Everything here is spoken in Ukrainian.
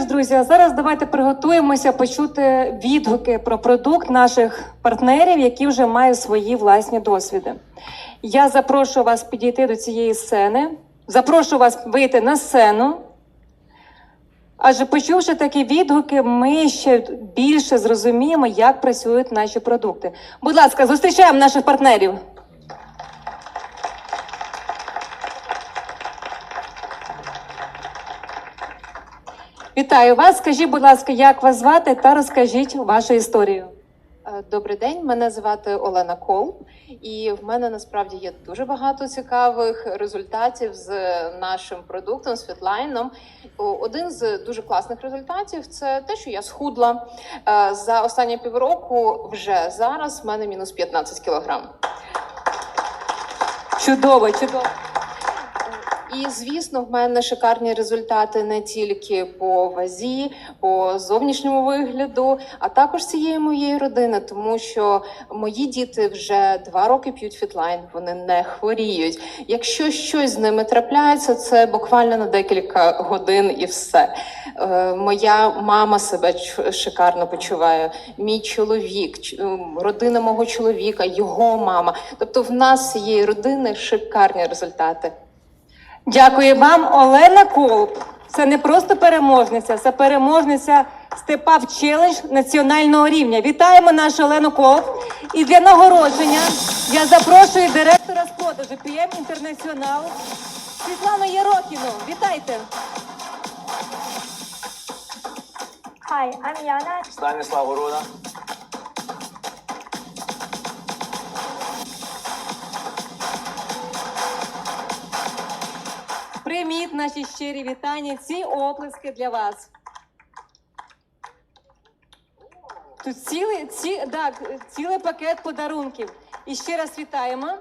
Друзі, а зараз давайте приготуємося почути відгуки про продукт наших партнерів, які вже мають свої власні досвіди. Я запрошую вас підійти до цієї сцени, запрошую вас вийти на сцену. Адже почувши такі відгуки, ми ще більше зрозуміємо, як працюють наші продукти. Будь ласка, зустрічаємо наших партнерів. Вітаю вас. Скажіть, будь ласка, як вас звати та розкажіть вашу історію. Е, Добрий день, мене звати Олена Кол, і в мене насправді є дуже багато цікавих результатів з нашим продуктом Світлайном. Один з дуже класних результатів це те, що я схудла Е, за останні півроку. Вже зараз в мене мінус 15 кілограм. Чудово, чудово. І звісно, в мене шикарні результати не тільки по вазі, по зовнішньому вигляду, а також цієї моєї родини, тому що мої діти вже два роки п'ють фітлайн, вони не хворіють. Якщо щось з ними трапляється, це буквально на декілька годин і все. Е, моя мама себе шикарно почуває, мій чоловік, родина мого чоловіка, його мама. Тобто, в нас цієї родини шикарні результати. Дякую вам, Олена Колб. Це не просто переможниця, це переможниця Степав Челендж національного рівня. Вітаємо нашу Олену Колб. І для нагородження я запрошую директора з продажу PM Інтернаціонал Світлану Єрохіну. Вітайте! Hi, I'm Yana. Станіслав Города. Наші щирі вітання. Ці оплески для вас. Тут цілий, ці, так, цілий пакет подарунків. І ще раз вітаємо.